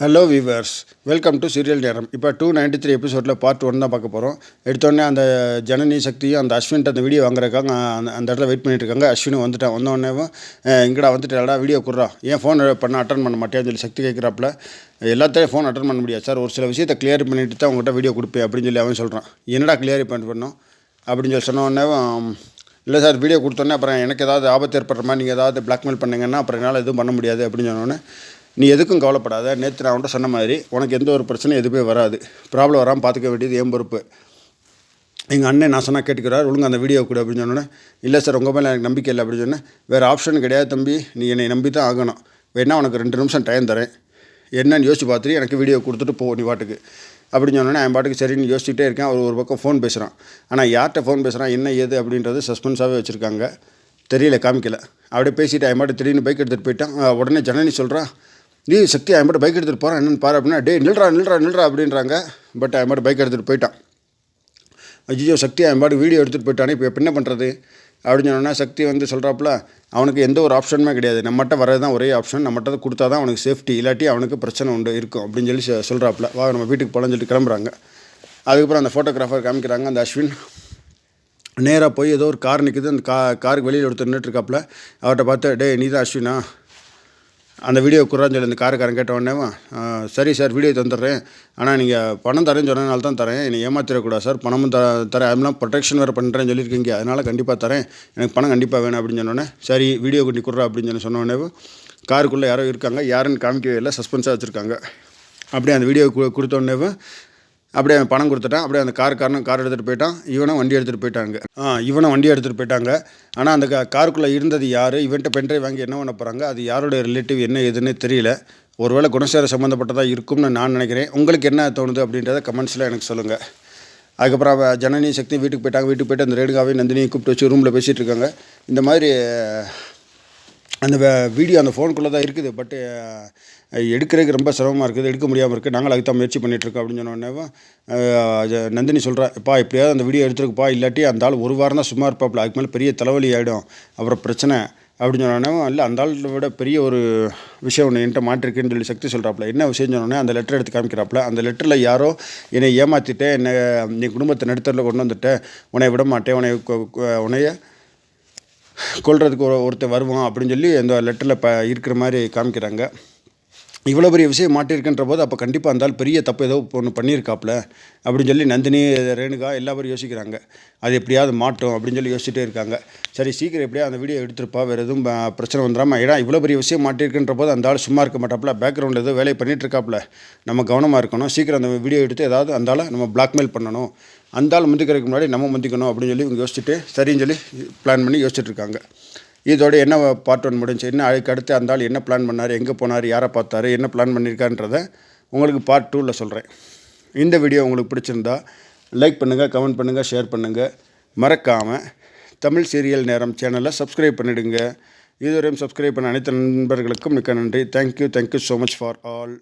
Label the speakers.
Speaker 1: Hello viewers welcome to serial நேரம் இப்போ two ninety three எபிசோடில் பார்ட் ஒன் தான் பார்க்க போகிறோம் எடுத்தோடனே அந்த ஜனனி சக்தியும் அந்த அஸ்வின்ட்டு அந்த வீடியோ வாங்குறதுக்காக அந்த அந்த இடத்துல வெயிட் பண்ணிட்டு இருக்காங்க. அஸ்வினும் வந்துட்டான். வந்தோடனேவும் இங்கடா வந்துட்டேடா வீடியோ குடுறா. ஏன் ஃபோன் பண்ண அட்டன் பண்ண மாட்டேன்னு சொல்லி சக்தி கேட்குறாப்புல எல்லாத்தையும் ஃபோன் அட்டன் பண்ண முடியாது சார். ஒரு சில விஷயத்தை கிளியர் பண்ணிட்டு தான் உங்கள்கிட்ட வீடியோ கொடுப்பேன் அப்படின்னு சொல்லி அவன் சொல்கிறான் என்னடா கிளியர் பண்ணி பண்ணோம்? அப்படின்னு சொல்லி சொன்ன இல்லை சார் வீடியோ கொடுத்தோன்னே அப்புறம் எனக்கு ஏதாவது ஆபத்து ஏற்படுற மாதிரி நீங்கள் ஏதாவது பிளாக்மெயில் பண்ணீங்கன்னா அப்புறம் என்னால் எதுவும் பண்ண முடியாது அப்படின்னு சொன்னோன்னே நீ எதுக்கும் கவலைப்படாத. நேற்று நான் அவன்கிட்ட சொன்ன மாதிரி உனக்கு எந்த ஒரு பிரச்சனையும் எதுவுமே வராது. ப்ராப்ளம் வராமல் பார்த்துக்க வேண்டியது ஏன் பொறுப்பு. எங்கள் அண்ணன் நான் சொன்னால் கேட்டுக்கிறார். ஒழுங்கு அந்த வீடியோ கூட அப்படின்னு சொன்னோன்னே இல்லை சார் உங்கள் மேலே எனக்கு நம்பிக்கை இல்லை அப்படின்னு சொன்னேன் வேறு ஆப்ஷன் கிடையாது தம்பி. நீ என்னை நம்பி தான் ஆகணும். வேணா உனக்கு ரெண்டு நிமிஷம் டைம் தரேன். என்னன்னு யோசிச்சு பார்த்துட்டு எனக்கு வீடியோ கொடுத்துட்டு போ நீ பாட்டுக்கு. அப்படின்னு சொன்னோன்னே என் பாட்டுக்கு சரின்னு யோசிச்சுட்டே இருக்கேன். அவர் ஒரு பக்கம் ஃபோன் பேசுகிறான் ஆனால் யார்கிட்ட ஃபோன் பேசுகிறான் என்ன ஏது அப்படின்றது சஸ்பென்ஸாகவே வச்சுருக்காங்க. தெரியல காமிக்கல. அப்படியே பேசிட்டு என் பாட்டு திடீர்னு பைக் எடுத்துகிட்டு போயிட்டான். உடனே ஜனனி சொல்கிறான் நீ சக்தி அவன் பாட்டு பைக் எடுத்துகிட்டு போகிறான் என்னன்னு பாரு அப்படின்னா டே நில்றா நில்றா நில்றா அப்படின்றாங்க. பட் அவன் பாட்டு பைக் எடுத்துகிட்டு போயிட்டான். அஜிஜோ சக்தி அவன் பாட்டு வீடியோ எடுத்துகிட்டு போயிட்டானே. இப்போ என்ன பண்ணுறது அப்படின்னு சொன்னோன்னா சக்தி வந்து சொல்கிறாப்புல அவனுக்கு எந்த ஒரு ஆப்ஷனுமே கிடையாது. நம்மகிட்ட வரது தான் ஒரே ஆப்ஷன் நம்மகிட்ட தான் கொடுத்தா தான் அவனுக்கு சேஃப்டி இல்லாட்டி அவனுக்கு பிரச்சனை உண்டு இருக்கும். அப்படின்னு சொல்லி சொ- சொல்கிறாப்புல வா நம்ம வீட்டுக்கு போகலான்னு சொல்லிட்டு கிளம்புறாங்க. அதுக்கப்புறம் அந்த ஃபோட்டோகிராஃபர் காமிக்கிறாங்க அந்த அஸ்வின். நேராக போய் ஏதோ ஒரு கார் நிற்குது அந்த கா காருக்கு வெளியில் எடுத்து நின்றுட்டுருக்காப்புல அவர்கிட்ட பார்த்து டே நீ தான் அஸ்வினா? அந்த வீடியோ குறான்னு சொல்லி அந்த காருக்காரன் கேட்ட உடனே சரி சார் வீடியோ தந்துடுறேன். ஆனால் நீங்கள் பணம் தரேன்னு சொன்னனால தான் தரேன். என்னை ஏமாத்திடக்கூடாது சார். பணமும் த தரேன். அதெல்லாம் ப்ரொடெக்ஷன் வேறு பண்ணுறேன்னு சொல்லியிருக்கீங்க. அதனால் கண்டிப்பாக தரேன். எனக்கு பணம் கண்டிப்பாக வேணும் அப்படின்னு சொன்னோடனே சரி வீடியோ கொண்டு குடுறா அப்படின்னு சொல்லி சொன்னோடனே காருக்குள்ளே யாரோ இருக்காங்க. யாருன்னு காமிக்கவே இல்லை. சஸ்பென்ஸாக வச்சுருக்காங்க. அப்படியே அந்த வீடியோ கு கொடுத்த உடனே அப்படியே அவன் பணம் கொடுத்துட்டான். அப்படியே அந்த காருக்காரனும் கார் எடுத்துகிட்டு போயிட்டான். இவனும் வண்டி எடுத்துகிட்டு போயிட்டாங்க. ஆ இவனும் வண்டி எடுத்துகிட்டு போயிட்டாங்க. ஆனால் அந்த கா காருக்குள்ளே இருந்தது யார்? இவன்ட்ட பென்ட்ரைவ் வாங்கி என்ன பண்ண போகிறாங்க அது யாரோட ரிலேட்டிவ் என்ன ஏதுன்னு தெரியல. ஒருவேளை குணசேர சம்மந்தப்பட்டதாக இருக்கும்னு நான் நினைக்கிறேன். உங்களுக்கு என்ன தோணுது அப்படின்றத கமெண்ட்ஸில் எனக்கு சொல்லுங்கள் அதுக்கப்புறம் அவள் ஜனனி சக்தி வீட்டுக்கு போயிட்டாங்க. வீட்டுக்கு போயிட்டு அந்த ரேடுகாவே நந்தினியை கூப்பிட்டு வச்சு ரூமில் பேசிகிட்டு இருக்காங்க. இந்த மாதிரி அந்த வீடியோ அந்த ஃபோனுக்குள்ளே தான் இருக்குது. பட்டு எடுக்கிறதுக்கு ரொம்ப சிரமமாக இருக்குது. எடுக்க முடியாமல் இருக்குது நாங்கள் அதுக்கு தான் முயற்சி பண்ணிகிட்ருக்கோம் அப்படின்னு சொன்னோடனே நந்தினி சொல்கிறேன் எப்பா எப்படியாவது அந்த வீடியோ எடுத்துருக்குப்பா. இல்லாட்டி அந்த ஆள் ஒரு வாரம் தான் சும்மா இருப்பாப்புல அதுக்கு மேலே பெரிய தலைவலி ஆகிடும் அப்புறம் பிரச்சனை. அப்படின்னு சொன்னோன்னே இல்லை அந்த ஆளை விட பெரிய ஒரு விஷயம் ஒன்று என்கிட்ட மாட்டிருக்குன்னு சொல்லி சக்தி சொல்கிறாப்புல என்ன விஷயம் சொன்னோடனே அந்த லெட்டர் எடுத்து காமிக்கிறாப்புல அந்த லெட்டரில் யாரோ என்னை ஏமாற்றிட்டேன் என்னை நீ குடும்பத்தை நடுத்தரில் கொண்டு வந்துட்டேன். உன்னை விட மாட்டேன். உன்னை உனைய உன்னைய கொல்கிறதுக்கு ஒரு ஒருத்தன் வருவான் அப்படின்னு சொல்லி அந்த லெட்டரில் ப இருக்கிற மாதிரி காமிக்கிறாங்க. இவ்வளோ பெரிய விஷயம் மாட்டியிருக்குன்ற போது அப்போ கண்டிப்பாக அந்த பெரிய தப்பு ஏதோ ஒன்று பண்ணியிருக்காப்புல அப்படின்னு சொல்லி நந்தினி ரேணுகா எல்லா பேரும் யோசிக்கிறாங்க. அது எப்படியாவது மாட்டோம் அப்படின்னு சொல்லி யோசிச்சுட்டே இருக்காங்க. சரி சீக்கிரம் எப்படியா அந்த வீடியோ எடுத்துருப்பா வேறு எதுவும் பிரச்சனை வந்துடாமல் ஏன்னா இவ்வளோ பெரிய விஷயம் மாட்டியிருக்குன்ற போது அந்த ஆள் சும்மா இருக்க மாட்டாப்புல பேக்ரவுண்டில் ஏதோ வேலையை பண்ணிகிட்டு இருக்காப்புல நம்ம கவனமாக இருக்கணும். சீக்கிரம் அந்த வீடியோ எடுத்து ஏதாவது அந்த ஆளை நம்ம பிளாக்மெயில் பண்ணணும். அந்த ஆள் முந்திக்கிறதுக்கு முன்னாடி நம்ம முந்திக்கணும் அப்படின்னு சொல்லி இவங்க யோசிச்சுட்டு சரின்னு சொல்லி பிளான் பண்ணி யோசிச்சுட்டு இருக்காங்க இதோட என்ன பார்ட் ஒன் முடிஞ்சு என்ன அதுக்கு அடுத்து அந்த ஆள் என்ன பிளான் பண்ணார் எங்கே போனார் யாரை பார்த்தாரு என்ன பிளான் பண்ணியிருக்கான்றதை உங்களுக்கு பார்ட் டூவில் சொல்கிறேன் இந்த வீடியோ உங்களுக்கு பிடிச்சிருந்தா லைக் பண்ணுங்கள் கமெண்ட் பண்ணுங்கள் ஷேர் பண்ணுங்கள் மறக்காமல் தமிழ் சீரியல் நேரம் சேனலை சப்ஸ்கிரைப் பண்ணிவிடுங்க இதுவரையும் சப்ஸ்கிரைப் பண்ண அனைத்து நண்பர்களுக்கும் மிக்க நன்றி. Thank you thank you so much for all